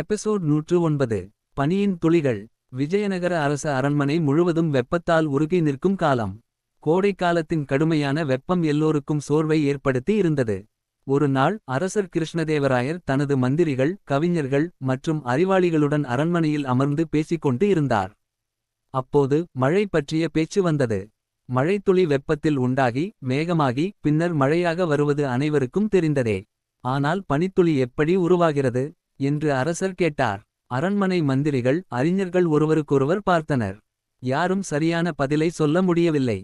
Episode நூற்று ஒன்பது பனியின் துளிகள். விஜயநகர அரச அரண்மனை முழுவதும் வெப்பத்தால் உருகி நிற்கும் காலம். கோடைக்காலத்தின் கடுமையான வெப்பம் எல்லோருக்கும் சோர்வை ஏற்படுத்தி இருந்தது. ஒரு நாள் அரசர் கிருஷ்ணதேவராயர் தனது மந்திரிகள் கவிஞர்கள் மற்றும் அறிவாளிகளுடன் அரண்மனையில் அமர்ந்து பேசிக்கொண்டு இருந்தார். அப்போது மழை பற்றிய பேச்சு வந்தது. மழைத்துளி வெப்பத்தில் உண்டாகி மேகமாகி பின்னர் மழையாக வருவது அனைவருக்கும் தெரிந்ததே. ஆனால் பனித்துளி எப்படி உருவாகிறது? என்று அரசர் கேட்டார். அரண்மனை மந்திரிகள் அறிஞர்கள் ஒருவருக்கொருவர் பார்த்தனர். யாரும் சரியான பதிலை சொல்ல முடியவில்லை.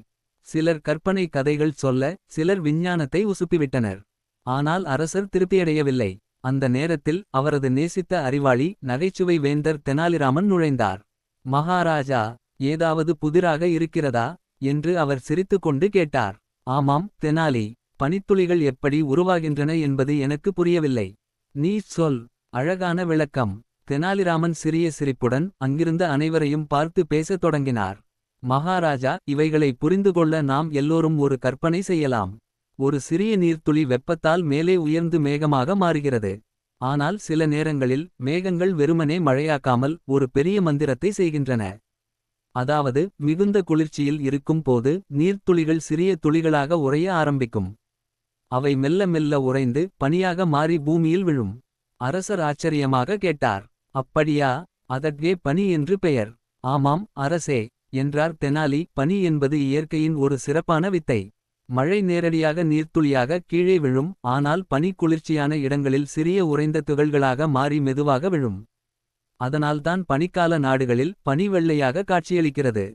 சிலர் கற்பனை கதைகள் சொல்ல சிலர் விஞ்ஞானத்தை உசுப்பிவிட்டனர். ஆனால் அரசர் திருப்தியடையவில்லை. அந்த நேரத்தில் அவரது நேசித்த அறிவாளி நகைச்சுவை வேந்தர் தெனாலிராமன் நுழைந்தார். மகாராஜா ஏதாவது புதிராக இருக்கிறதா? என்று அவர் சிரித்துக்கொண்டு கேட்டார். ஆமாம் தெனாலி பனித்துளிகள் எப்படி உருவாகின்றன என்பது எனக்கு புரியவில்லை. நீ சொல். அழகான விளக்கம். தெனாலிராமன் சிறிய சிரிப்புடன் அங்கிருந்த அனைவரையும் பார்த்து பேசத் தொடங்கினார். மகாராஜா இவைகளை புரிந்துகொள்ள நாம் எல்லோரும் ஒரு கற்பனை செய்யலாம். ஒரு சிறிய நீர்த்துளி வெப்பத்தால் மேலே உயர்ந்து மேகமாக மாறுகிறது. ஆனால் சில நேரங்களில் மேகங்கள் வெறுமனே மழையாக்காமல் ஒரு பெரிய மந்திரத்தை செய்கின்றன. அதாவது மிகுந்த குளிர்ச்சியில் இருக்கும் போது நீர்த்துளிகள் சிறிய துளிகளாக உறைய ஆரம்பிக்கும். அவை மெல்ல மெல்ல உறைந்து பனியாக மாறி பூமியில் விழும். அரசர் ஆச்சரியமாக கேட்டார். அப்படியா அதற்கே பனி என்று பெயர். ஆமாம் அரசே என்றார் தெனாலி. பனி என்பது இயற்கையின் ஒரு சிறப்பான வித்தை. மழை நேரடியாக நீர்த்துளியாக கீழே விழும் ஆனால் பனி குளிர்ச்சியான இடங்களில் சிறிய உறைந்த துகள்களாக மாறி மெதுவாக விழும். அதனால்தான் பனிக்கால நாடுகளில் பனி வெள்ளையாக காட்சியளிக்கிறது.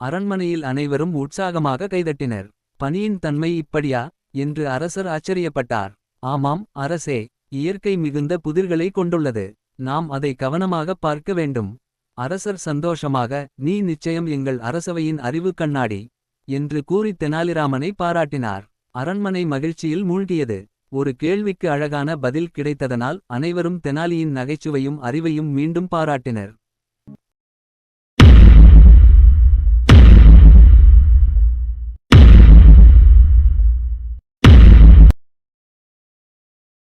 அரண்மனையில் அனைவரும் உற்சாகமாக கைதட்டினர். பனியின் தன்மை இப்படியா? என்று அரசர் ஆச்சரியப்பட்டார். ஆமாம் அரசே இயற்கை மிகுந்த புதிர்களை கொண்டுள்ளது. நாம் அதை கவனமாக பார்க்க வேண்டும். அரசர் சந்தோஷமாக நீ நிச்சயம் எங்கள் அரசவையின் அறிவு கண்ணாடி என்று கூறி தெனாலிராமனை பாராட்டினார். அரண்மனை மகிழ்ச்சியில் மூழ்கியது. ஒரு கேள்விக்கு அழகான பதில் கிடைத்ததனால் அனைவரும் தெனாலியின் நகைச்சுவையும் அறிவையும் மீண்டும் பாராட்டினர்.